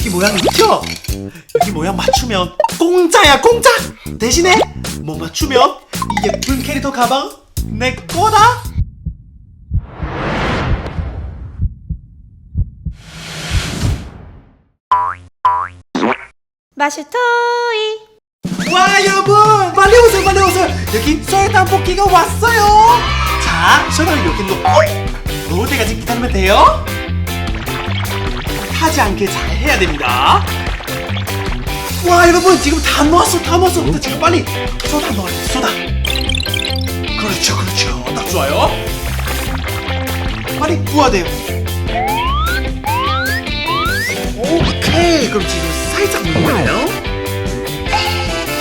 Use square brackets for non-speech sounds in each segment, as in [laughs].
여기 모양 있죠? 여기 모양 맞추면 공짜야 공짜! 대신에 못 맞추면 이 예쁜 캐릭터 가방 내 거다! 마실 토이 와 여러분 빨리 오세요 빨리 오세요 여기 설탕 볶기가 왔어요 자 전화를 여기 놓고 놓을 때까지 기다리면 돼요 타지 않게 잘 해야 됩니다. 와 여러분 지금 다 넣었어 다 넣었어. 근데 지금 빨리 소다 넣어야 돼 소다. 그렇죠 그렇죠. 딱 좋아요. 빨리 부어야 돼요. 오케이. 그럼 지금 살짝 넣나요?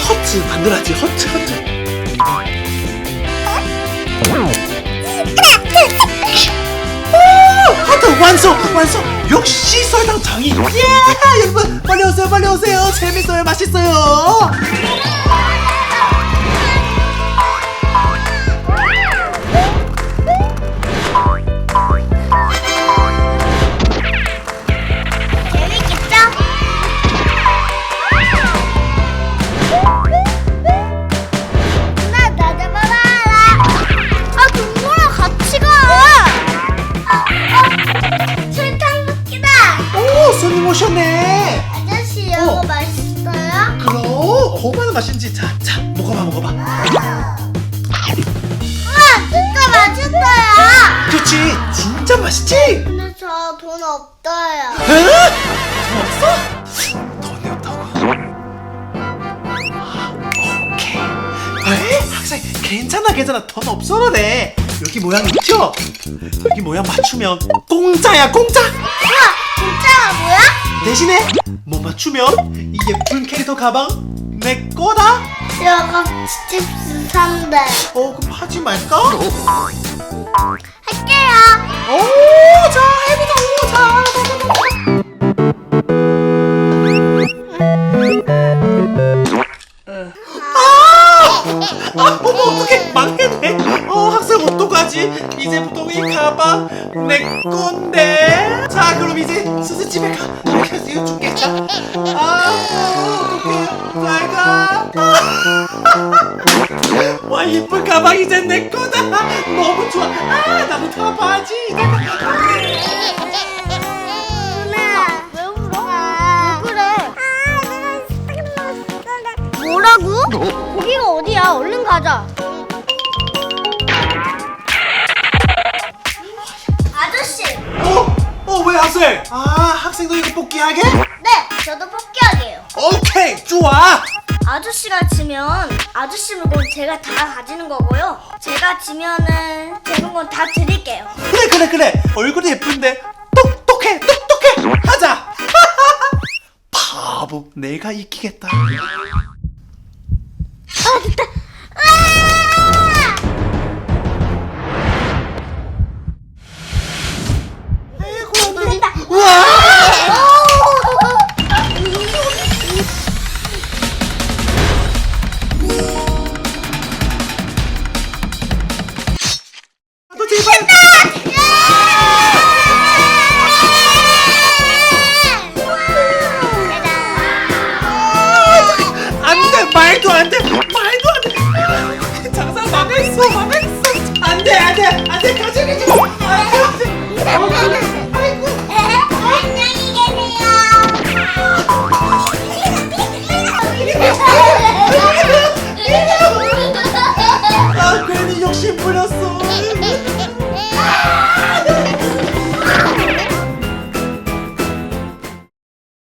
허츠 만들어야지 허츠 허츠. 오, 허트 완성 완성 역시 설탕 장이 예 여러분 빨리 오세요 빨리 오세요. 재밌어요 맛있어요 오 오셨네 아저씨 이거 어. 맛있어요? 그럼 얼마나 맛있는지 자 자 먹어봐 먹어봐 우와 진짜 맛있어요 그치 진짜 맛있지 근데 저 돈 없어요 에? 돈 없어? 돈이 없다고? 오케이. 에이, 학생 괜찮아 괜찮아 돈 없어도 돼. 여기 모양 있죠? 여기 모양 맞추면 공짜야 공짜. 우와 진짜가 뭐야? 대신에 못 맞추면 이 예쁜 캐릭터 가방 내 거다. 이거 칩스 산대 어 그럼 하지 말까? 할게요 오, 자 해보자. 자. 어 어떡하지? 이제부터 이 가방 내 건데. 자 그럼 이제 스스 집에 가. 그래서 이거. 자. 아 어떡해. 잘 가. 와 이쁜 가방 이제 내 거다. 너무 좋아. 아 나도 다 봐야지. 누나 왜 울어? 왜 그래? 뭐라고? 거기가 어디야? 얼른 가자 학생? 아 학생도 이거 뽑기 하게? 네 저도 뽑기하게요 오케이 좋아. 아저씨가 지면 아저씨 물건 제가 다 가지는 거고요 제가 지면은 제 물건 다 드릴게요 그래 그래 그래 얼굴이 예쁜데 똑똑해 똑똑해 하자. [laughs] 바보 내가 이기겠다. 아 됐다 우와. 안돼 안돼. 안돼 안돼 아이 burası.